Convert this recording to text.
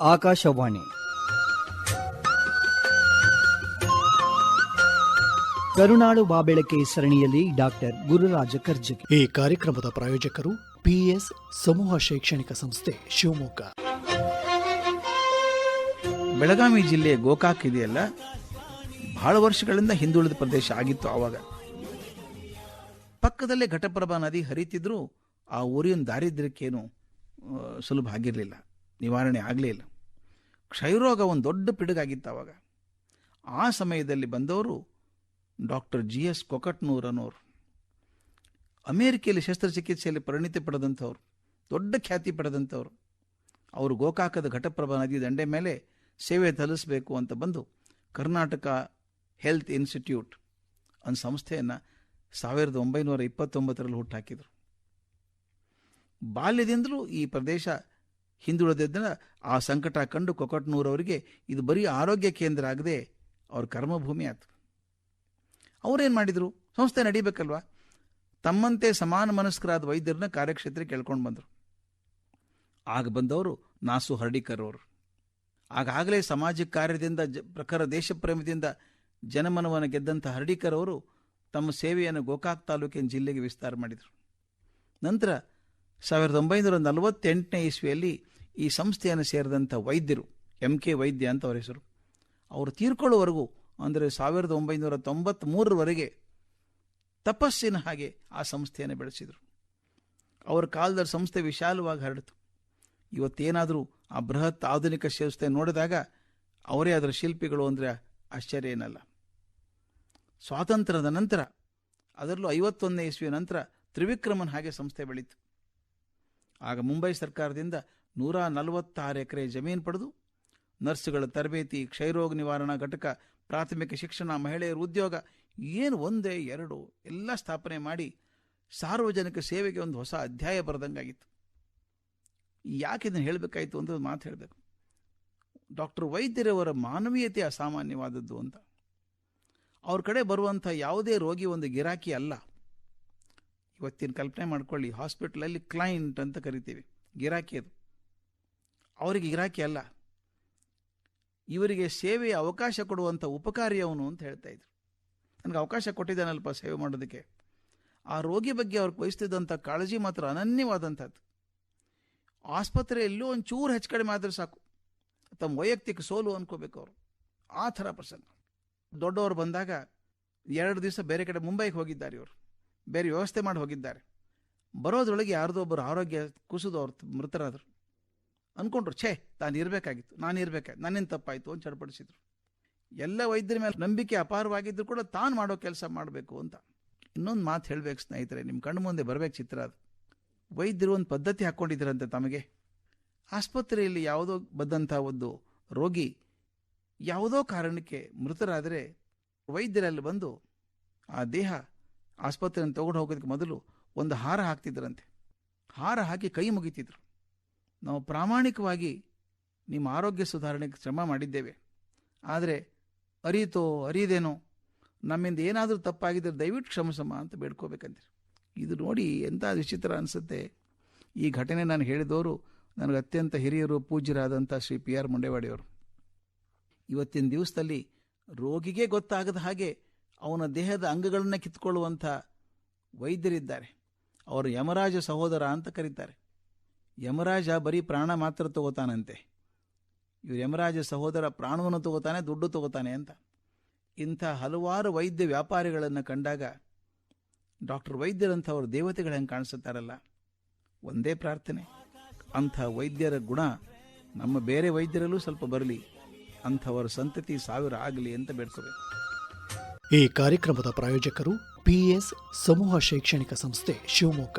ಆಕಾಶವಾಣಿ. ಕರುನಾಡು ಬಾಬೆಳಕೆ ಸರಣಿಯಲ್ಲಿ ಡಾಕ್ಟರ್ ಗುರುರಾಜ ಕರ್ಜಗಿ ಈ ಕಾರ್ಯಕ್ರಮದ ಪ್ರಾಯೋಜಕರು ಪಿಎಸ್ ಸಮೂಹ ಶೈಕ್ಷಣಿಕ ಸಂಸ್ಥೆ ಶಿವಮೊಗ್ಗ. ಬೆಳಗಾವಿ ಜಿಲ್ಲೆ ಗೋಕಾಕ್ ಇದೆಯಲ್ಲ? ಬಹಳ ವರ್ಷಗಳಿಂದ ಹಿಂದುಳಿದ ಪ್ರದೇಶ ಆಗಿತ್ತು ಆವಾಗ. ಪಕ್ಕದಲ್ಲೇ ಘಟಪ್ರಭಾ ನದಿ ಹರಿತಿದ್ರೂ ಆ ಊರಿನ ದಾರಿದ್ರ್ಯಕ್ಕೇನು ಸುಲಭ ಆಗಿರಲಿಲ್ಲ. ನಿವಾರಣೆ ಆಗಲೇ ಇಲ್ಲ. ಕ್ಷಯರೋಗ ಒಂದು ದೊಡ್ಡ ಪಿಡುಗಾಗಿತ್ತು ಆವಾಗ ಆ ಸಮಯದಲ್ಲಿ ಬಂದವರು ಡಾಕ್ಟರ್ ಜಿ ಎಸ್ ಕೊಕಟ್ನೂರ್ ಅನ್ನೋರು ಅಮೇರಿಕೆಯಲ್ಲಿ ಶಸ್ತ್ರಚಿಕಿತ್ಸೆಯಲ್ಲಿ ಪರಿಣಿತಿ ಪಡೆದಂಥವ್ರು, ದೊಡ್ಡ ಖ್ಯಾತಿ ಪಡೆದಂಥವ್ರು. ಅವರು ಗೋಕಾಕದ ಘಟಪ್ರಭಾ ನದಿ ದಂಡೆ ಮೇಲೆ ಸೇವೆ ಸಲ್ಲಿಸಬೇಕು ಅಂತ ಬಂದು ಕರ್ನಾಟಕ ಹೆಲ್ತ್ ಇನ್ಸ್ಟಿಟ್ಯೂಟ್ ಅನ್ನೋ ಸಂಸ್ಥೆಯನ್ನು ಸಾವಿರದ ಒಂಬೈನೂರ ಇಪ್ಪತ್ತೊಂಬತ್ತರಲ್ಲಿ ಹುಟ್ಟಾಕಿದರು. ಬಾಲ್ಯದಿಂದಲೂ ಈ ಪ್ರದೇಶ ಹಿಂದುಳಿದಿದ್ದ ಆ ಸಂಕಟ ಕಂಡು ಕೊಕಟ್ನೂರವರಿಗೆ ಇದು ಬರೀ ಆರೋಗ್ಯ ಕೇಂದ್ರ ಆಗದೆ ಅವ್ರ ಕರ್ಮಭೂಮಿ ಆಯ್ತು ಅವರೇನು ಮಾಡಿದರು? ಸಂಸ್ಥೆ ನಡೀಬೇಕಲ್ವಾ? ತಮ್ಮಂತೆ ಸಮಾನ ಮನಸ್ಕರಾದ ವೈದ್ಯರನ್ನ ಕಾರ್ಯಕ್ಷೇತ್ರಕ್ಕೆ ಕೇಳ್ಕೊಂಡು ಬಂದರು. ಆಗ ಬಂದವರು ನಾಸು ಹರಡಿಕರ್ ಅವರು. ಆಗಾಗಲೇ ಸಾಮಾಜಿಕ ಕಾರ್ಯದಿಂದ ಜ, ಪ್ರಖರ ದೇಶಪ್ರೇಮದಿಂದ ಜನಮನವನ್ನು ಗೆದ್ದಂಥ ಹರಡಿಕರ್ ಅವರು ತಮ್ಮ ಸೇವೆಯನ್ನು ಗೋಕಾಕ್ ತಾಲೂಕಿನ ಜಿಲ್ಲೆಗೆ ವಿಸ್ತಾರ ಮಾಡಿದರು. ನಂತರ ಸಾವಿರದ ಒಂಬೈನೂರ ನಲವತ್ತೆಂಟನೇ ಇಸ್ವಿಯಲ್ಲಿ ಈ ಸಂಸ್ಥೆಯನ್ನು ಸೇರಿದಂಥ ವೈದ್ಯರು ಎಂ ಕೆ ವೈದ್ಯ ಅಂತ ಅವರ ಹೆಸರು, ಅವರು ತೀರ್ಕೊಳ್ಳುವವರೆಗೂ, ಅಂದರೆ ಸಾವಿರದ ಒಂಬೈನೂರ ತೊಂಬತ್ತ್ಮೂರರವರೆಗೆ ತಪಸ್ಸಿನ ಹಾಗೆ ಆ ಸಂಸ್ಥೆಯನ್ನು ಬೆಳೆಸಿದರು. ಅವರ ಕಾಲದ ಸಂಸ್ಥೆ ವಿಶಾಲವಾಗಿ ಹರಡಿತು. ಇವತ್ತೇನಾದರೂ ಆ ಬೃಹತ್ ಆಧುನಿಕ ಸಂಸ್ಥೆ ನೋಡಿದಾಗ ಅವರೇ ಅದರ ಶಿಲ್ಪಿಗಳು ಅಂದರೆ ಆಶ್ಚರ್ಯ ಏನಲ್ಲ. ಸ್ವಾತಂತ್ರ್ಯದ ನಂತರ, ಅದರಲ್ಲೂ ಐವತ್ತೊಂದನೇ ಇಸ್ವಿಯ ನಂತರ ತ್ರಿವಿಕ್ರಮನ್ ಹಾಗೆ ಸಂಸ್ಥೆ ಬೆಳೀತು. ಆಗ ಮುಂಬೈ ಸರ್ಕಾರದಿಂದ ನೂರ ನಲವತ್ತಾರು ಎಕರೆ ಜಮೀನು ಪಡೆದು ನರ್ಸ್ಗಳ ತರಬೇತಿ, ಕ್ಷಯರೋಗ ನಿವಾರಣಾ ಘಟಕ, ಪ್ರಾಥಮಿಕ ಶಿಕ್ಷಣ, ಮಹಿಳೆಯರ ಉದ್ಯೋಗ, ಏನು ಒಂದೇ ಎರಡು ಎಲ್ಲ ಸ್ಥಾಪನೆ ಮಾಡಿ ಸಾರ್ವಜನಿಕ ಸೇವೆಗೆ ಒಂದು ಹೊಸ ಅಧ್ಯಾಯ ಬರೆದಂಗಾಗಿತ್ತು. ಯಾಕೆ ಇದನ್ನು ಹೇಳಬೇಕಾಯಿತು ಅಂತ ಮಾತು ಹೇಳಬೇಕು. ಡಾಕ್ಟರ್ ವೈದ್ಯರವರ ಮಾನವೀಯತೆ ಅಸಾಮಾನ್ಯವಾದದ್ದು ಅಂತ. ಅವ್ರ ಕಡೆ ಬರುವಂಥ ಯಾವುದೇ ರೋಗಿ ಒಂದು ಗಿರಾಕಿ ಅಲ್ಲ. ಇವತ್ತಿನ ಕಲ್ಪನೆ ಮಾಡ್ಕೊಳ್ಳಿ, ಹಾಸ್ಪಿಟ್ಲಲ್ಲಿ ಕ್ಲೈಂಟ್ ಅಂತ ಕರಿತೀವಿ. ಗಿರಾಕಿ ಅದು. ಅವರಿಗೆ ಗಿರಾಕಿ ಅಲ್ಲ. ಇವರಿಗೆ ಸೇವೆಯ ಅವಕಾಶ ಕೊಡುವಂಥ ಉಪಕಾರಿ ಅವನು ಅಂತ ಹೇಳ್ತಾ ಇದ್ರು. ನನಗೆ ಅವಕಾಶ ಕೊಟ್ಟಿದ್ದಾನಲ್ಪ ಸೇವೆ ಮಾಡೋದಕ್ಕೆ. ಆ ರೋಗಿ ಬಗ್ಗೆ ಅವ್ರಿಗೆ ವಹಿಸ್ತಿದ್ದಂಥ ಕಾಳಜಿ ಮಾತ್ರ ಅನನ್ಯವಾದಂಥದ್ದು. ಆಸ್ಪತ್ರೆಯಲ್ಲೂ ಒಂದು ಚೂರು ಹೆಚ್ಚು ಕಡಿಮೆ ಆದರೆ ಸಾಕು. ತಮ್ಮ ವೈಯಕ್ತಿಕ ಸೋಲು ಅನ್ಕೋಬೇಕು ಅವರು. ಆ ಥರ ಪ್ರಸಂಗ. ದೊಡ್ಡವರು ಬಂದಾಗ ಎರಡು ದಿವಸ ಬೇರೆ ಕಡೆ ಮುಂಬೈಗೆ ಹೋಗಿದ್ದಾರೆ ಇವರು. ಬೇರೆ ವ್ಯವಸ್ಥೆ ಮಾಡಿ ಹೋಗಿದ್ದಾರೆ. ಬರೋದ್ರೊಳಗೆ ಯಾರ್ದೋ ಒಬ್ಬರು ಆರೋಗ್ಯ ಕುಸಿದು ಅವ್ರು ಮೃತರಾದರು. ಅಂದ್ಕೊಂಡ್ರು ಛೇ, ತಾನು ಇರಬೇಕಾಗಿತ್ತು, ನಾನು ಇರಬೇಕಾಯ್ತು ನನ್ನೇನು ತಪ್ಪಾಯಿತು ಅಂತ ಚಡಪಡಿಸಿದ್ರು. ಎಲ್ಲ ವೈದ್ಯರ ಮೇಲೆ ನಂಬಿಕೆ ಅಪಾರವಾಗಿದ್ದರೂ ಕೂಡ ತಾನು ಮಾಡೋ ಕೆಲಸ ಮಾಡಬೇಕು ಅಂತ. ಇನ್ನೊಂದು ಮಾತು ಹೇಳಬೇಕು ಸ್ನೇಹಿತರೆ ನಿಮ್ಮ ಕಣ್ಣು ಮುಂದೆ ಬರಬೇಕು ಚಿತ್ರ ಅದು. ವೈದ್ಯರು ಒಂದು ಪದ್ಧತಿ ಹಾಕ್ಕೊಂಡಿದ್ದೀರಂತೆ ತಮಗೆ. ಆಸ್ಪತ್ರೆಯಲ್ಲಿ ಯಾವುದೋ ಬಂದಂಥ ಒಂದು ರೋಗಿ ಯಾವುದೋ ಕಾರಣಕ್ಕೆ ಮೃತರಾದರೆ ವೈದ್ಯರಲ್ಲಿ ಬಂದು ಆ ದೇಹ ಆಸ್ಪತ್ರೆಯನ್ನು ತಗೊಂಡು ಹೋಗೋದಕ್ಕೆ ಮೊದಲು ಒಂದು ಹಾರ ಹಾಕ್ತಿದ್ರಂತೆ ಹಾರ ಹಾಕಿ ಕೈ ಮುಗಿತಿದ್ರು. ನಾವು ಪ್ರಾಮಾಣಿಕವಾಗಿ ನಿಮ್ಮ ಆರೋಗ್ಯ ಸುಧಾರಣೆಗೆ ಶ್ರಮ ಮಾಡಿದ್ದೇವೆ. ಆದರೆ ಅರಿತೋ ಅರಿದೇನೋ, ನಮ್ಮಿಂದ ಏನಾದರೂ ತಪ್ಪಾಗಿದ್ದರೆ ದಯವಿಟ್ಟು ಕ್ಷಮಿಸಮ್ಮ ಅಂತ ಬೇಡ್ಕೋಬೇಕಂತೀರಿ ಇದು ನೋಡಿ ಎಂಥ ವಿಚಿತ್ರ ಅನಿಸುತ್ತೆ. ಈ ಘಟನೆ ನಾನು ಹೇಳಿದವರು ನನಗೆ ಅತ್ಯಂತ ಹಿರಿಯರು ಪೂಜ್ಯರಾದಂಥ ಶ್ರೀ ಪಿ ಆರ್ ಮುಂಡೇವಾಡಿಯವರು. ಇವತ್ತಿನ ದಿವಸದಲ್ಲಿ ರೋಗಿಗೆ ಗೊತ್ತಾಗದ ಹಾಗೆ ಅವನ ದೇಹದ ಅಂಗಗಳನ್ನು ಕಿತ್ಕೊಳ್ಳುವಂಥ ವೈದ್ಯರಿದ್ದಾರೆ. ಅವರು ಯಮರಾಜ ಸಹೋದರ ಅಂತ ಕರೀತಾರೆ. ಯಮರಾಜ ಬರೀ ಪ್ರಾಣ ಮಾತ್ರ ತಗೋತಾನಂತೆ. ಇವರು ಯಮರಾಜ ಸಹೋದರ ಪ್ರಾಣವನ್ನು ತಗೋತಾನೆ, ದುಡ್ಡು ತಗೋತಾನೆ ಅಂತ. ಇಂಥ ಹಲವಾರು ವೈದ್ಯ ವ್ಯಾಪಾರಿಗಳನ್ನು ಕಂಡಾಗ ಡಾಕ್ಟರ್ ವೈದ್ಯರಂಥವ್ರು ದೇವತೆಗಳು ಹೆಂಗೆ ಕಾಣಿಸುತ್ತಾರಲ್ಲ? ಒಂದೇ ಪ್ರಾರ್ಥನೆ. ಅಂಥ ವೈದ್ಯರ ಗುಣ ನಮ್ಮ ಬೇರೆ ವೈದ್ಯರಲ್ಲೂ ಸ್ವಲ್ಪ ಬರಲಿ. ಅಂಥವರ ಸಂತತಿ ಸಾವಿರ ಆಗಲಿ ಅಂತ ಬೇಡ್ಕೋಬೇಕು. ಈ ಕಾರ್ಯಕ್ರಮದ ಪ್ರಾಯೋಜಕರು ಪಿಎಸ್ ಸಮೂಹ ಶೈಕ್ಷಣಿಕ ಸಂಸ್ಥೆ ಶಿವಮೊಗ್ಗ.